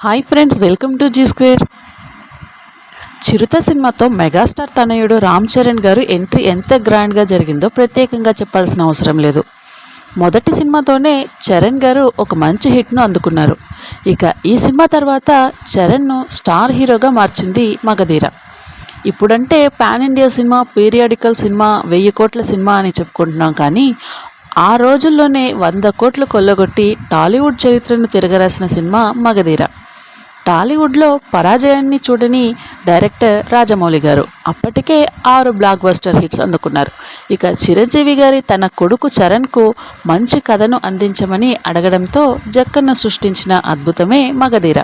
Hi friends welcome to G square. Chirutha సినిమాతో megastar తనయుడు రామ్ చరణ్ గారు ఎంట్రీ ఎంత గ్రాండ్గా జరిగిందో ప్రత్యేకంగా చెప్పాల్సిన అవసరం లేదు. మొదటి సినిమాతోనే చరణ్ గారు ఒక మంచి హిట్ను అందుకున్నారు. ఇక ఈ సినిమా తర్వాత చరణ్ను స్టార్ హీరోగా మార్చింది మగధీర. ఇప్పుడంటే pan India cinema periodical cinema వెయ్యి కోట్ల సినిమా అని చెప్పుకుంటున్నాం కానీ ఆ రోజుల్లోనే వంద కోట్లు కొల్లగొట్టి టాలీవుడ్ చరిత్రను తిరగరాసిన సినిమా మగధీర. టాలీవుడ్లో పరాజయాన్ని చూడని డైరెక్టర్ రాజమౌళి గారు అప్పటికే ఆరు బ్లాక్ బస్టర్ హిట్స్ అందుకున్నారు. ఇక చిరంజీవి గారి తన కొడుకు చరణ్కు మంచి కథను అందించమని అడగడంతో జక్కన్న సృష్టించిన అద్భుతమే మగధీర.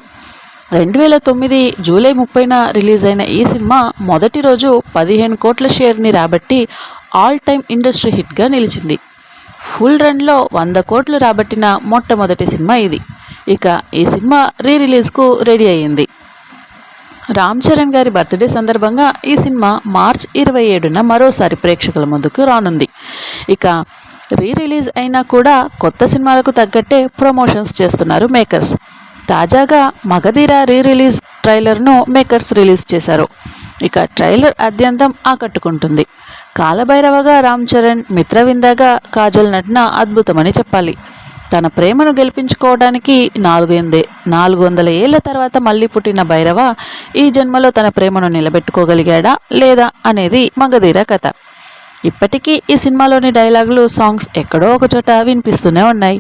రెండు వేల తొమ్మిది జూలై ముప్పైన రిలీజ్ అయిన ఈ సినిమా మొదటి రోజు పదిహేను కోట్ల షేర్ని రాబట్టి ఆల్ టైమ్ ఇండస్ట్రీ హిట్గా నిలిచింది. ఫుల్ రన్లో వంద కోట్లు రాబట్టిన మొట్టమొదటి సినిమా ఇది. ఇక ఈ సినిమా రీ రిలీజ్కు రెడీ అయ్యింది. రామ్ చరణ్ గారి బర్త్డే సందర్భంగా ఈ సినిమా మార్చ్ ఇరవై ఏడున మరోసారి ప్రేక్షకుల ముందుకు రానుంది. ఇక రీ రిలీజ్ అయినా కూడా కొత్త సినిమాలకు తగ్గట్టే ప్రమోషన్స్ చేస్తున్నారు మేకర్స్ తాజాగా మగధీర రీ రిలీజ్ ట్రైలర్ను మేకర్స్ రిలీజ్ చేశారు. ఇక ట్రైలర్ అత్యంతం ఆకట్టుకుంటుంది. కాలభైరవగా రామ్ చరణ్ మిత్రవిందగా కాజల్ నటన అద్భుతమని చెప్పాలి. తన ప్రేమను గెలిపించుకోవడానికి నాలుగైంది. నాలుగు వందల ఏళ్ళ తర్వాత మళ్ళీ పుట్టిన భైరవ ఈ జన్మలో తన ప్రేమను నిలబెట్టుకోగలిగాడా లేదా అనేది మగధీర కథ. ఇప్పటికీ ఈ సినిమాలోని డైలాగులు సాంగ్స్ ఎక్కడో ఒక చోట వినిపిస్తూనే ఉన్నాయి.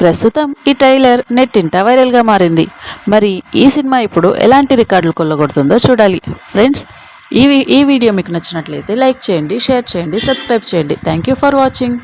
ప్రస్తుతం ఈ ట్రైలర్ నెట్టింట వైరల్గా మారింది. మరి ఈ సినిమా ఇప్పుడు ఎలాంటి రికార్డులు కొల్లగొడుతుందో చూడాలి. ఫ్రెండ్స్ ఈ ఈ వీడియో మీకు నచ్చినట్లయితే లైక్ చేయండి షేర్ చేయండి సబ్స్క్రైబ్ చేయండి. Thank you for watching.